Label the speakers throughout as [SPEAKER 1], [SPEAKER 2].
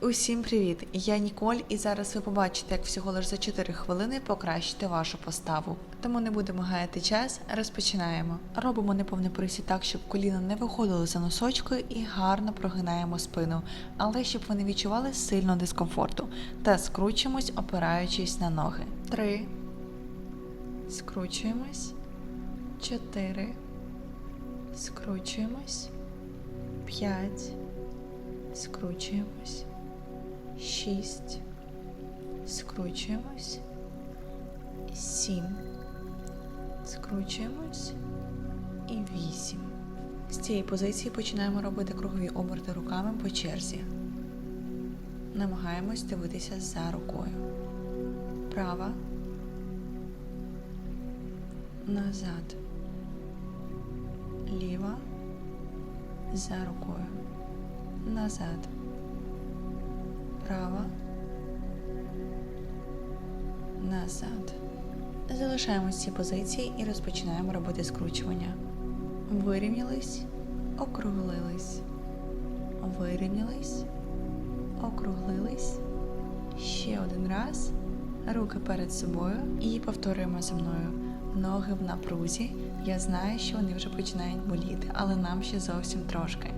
[SPEAKER 1] Усім привіт! Я Ніколь, і зараз ви побачите, як всього лише за 4 хвилини покращити вашу поставу. Тому не будемо гаяти час, розпочинаємо. Робимо неповний присід так, щоб коліна не виходили за носочкою і гарно прогинаємо спину, але щоб ви не відчували сильного дискомфорту. Та скручуємось, опираючись на ноги. Три. Скручуємось. Чотири. Скручуємось. П'ять. Скручуємось. Шість. Скручуємось. Сім. Скручуємось. І вісім. З цієї позиції починаємо робити кругові оберти руками по черзі. Намагаємось дивитися за рукою. Права. Назад. Ліва. За рукою. Назад. Права. Назад. Залишаємо ці позиції і розпочинаємо робити скручування. Вирівнялись, округлились. Вирівнялись, округлились. Ще один раз. Руки перед собою і повторюємо за мною. Ноги в напрузі. Я знаю, що вони вже починають боліти, але нам ще зовсім трошки.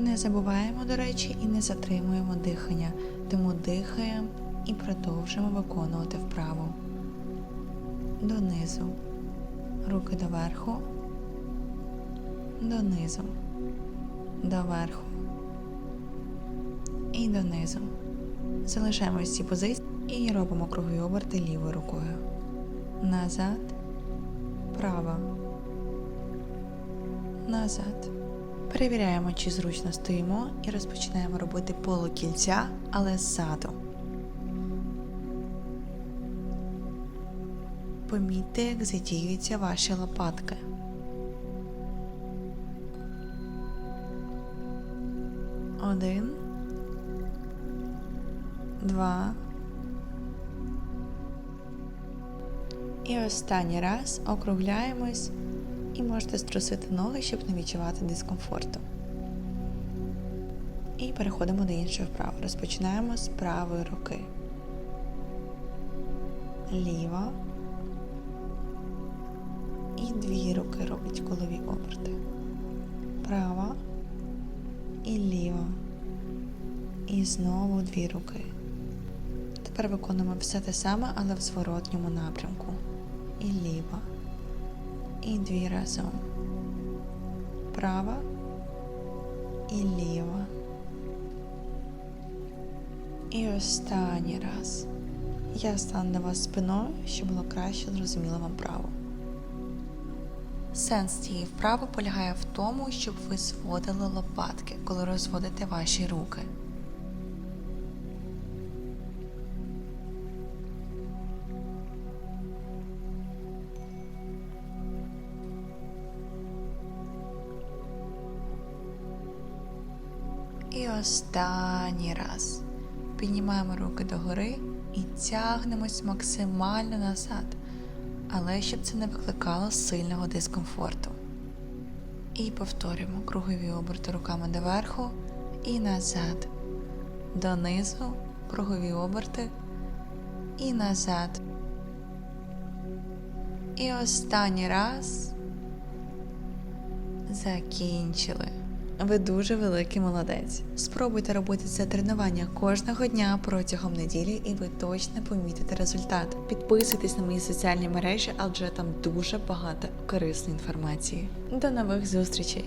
[SPEAKER 1] Не забуваємо, до речі, і не затримуємо дихання, тому дихаємо і продовжуємо виконувати вправу. Донизу. Руки доверху. Донизу. Доверху. І донизу. Залишаємо ці позиції і робимо кругові оберти лівою рукою. Назад. Права. Назад. Перевіряємо, чи зручно стоїмо, і розпочинаємо робити полукільця, але ззаду. Помітьте, як задіюються ваші лопатки. Один. Два. І останній раз округляємось і можете струсити ноги, щоб не відчувати дискомфорту. І переходимо до іншої вправи. Розпочинаємо з правої руки. Ліва. І дві руки робить колові оберти. Права і ліва. І знову дві руки. Тепер виконуємо все те саме, але в зворотньому напрямку. І ліва і дві разом. Права і ліва. І останній раз. Я стану до вас спиною, щоб було краще зрозуміло вам право. Сенс цієї вправи полягає в тому, щоб ви зводили лопатки, коли розводите ваші руки. І останній раз. Піднімаємо руки догори і тягнемось максимально назад, але щоб це не викликало сильного дискомфорту. І повторюємо кругові оберти руками доверху і назад. Донизу кругові оберти і назад. І останній раз закінчили. Ви дуже великий молодець. Спробуйте робити це тренування кожного дня протягом неділі, і ви точно помітите результат. Підписуйтесь на мої соціальні мережі, адже там дуже багато корисної інформації. До нових зустрічей!